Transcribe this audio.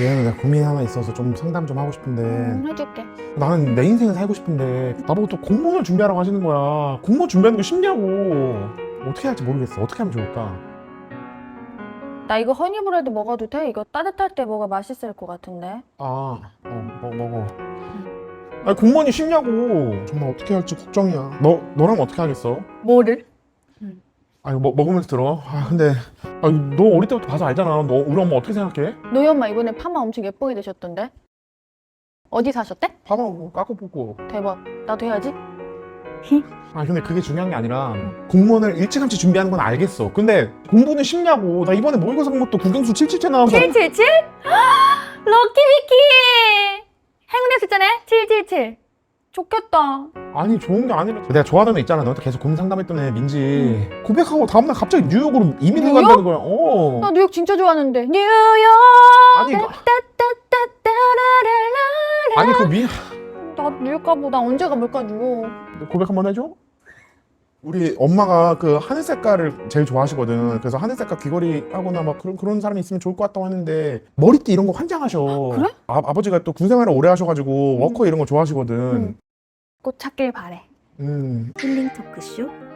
미안해 내가 고민이 하나 있어서 좀 상담 좀 하고 싶은데 음, 해줄게. 나는 내 인생을 살고 싶은데 나보고 또 공무원을 준비하라고 하시는 거야 공무원 준비하는 거 쉽냐고 어떻게 할지 모르겠어 어떻게 하면 좋을까 나 이거 허니브레드 먹어도 돼? 이거 따뜻할 때 먹어 맛있을 것 같은데. 아, 어, 뭐, 먹어. 아니, 공무원이 쉽냐고. 정말 어떻게 할지 걱정이야. 너, 너라면 어떻게 하겠어? 뭐를? 아니, 뭐, 먹으면서 들어. 아, 근데, 아니, 너 어릴 때부터 봐서 알잖아. 너 우리 엄마 어떻게 생각해? 너희 엄마 이번에 파마 엄청 예쁘게 되셨던데? 어디 사셨대? 파마하고 깎고 뽑고. 대박. 나도 해야지. 아, 근데 그게 중요한 게 아니라, 공무원을 일찌감치 준비하는 건 알겠어. 근데, 공부는 쉽냐고. 나 이번에 모의고사 공부 또 국영수 777 나와서. 777? 럭키비키! 행운의 숫자네? 777. 좋겠다. 아니, 좋은 게 아니라. 내가 좋아하는 애 있잖아. 너한테 계속 고민 상담했던 애, 민지. 고백하고 다음날 갑자기 뉴욕으로 이민을 뉴욕? 간다는 거야. 어. 나 뉴욕 진짜 좋아하는데. 뉴욕! 아니, 너- 따따따따라라라. 아니, 그 미, 나 뉴욕 가보. 나 언제 가볼까, 뉴욕. 고백 한번 해줘? 우리 엄마가 그 하늘 색깔을 제일 좋아하시거든. 그래서 하늘 색깔 귀걸이 하거나 막 그런 그런 사람이 있으면 좋을 것 같다고 했는데 머리띠 이런 거 환장하셔. 그래? 아, 아버지가 또 군 생활을 오래 하셔가지고 워커 이런 거 좋아하시거든. 음. 꼭 찾길 바래. 음. 힐링 토크쇼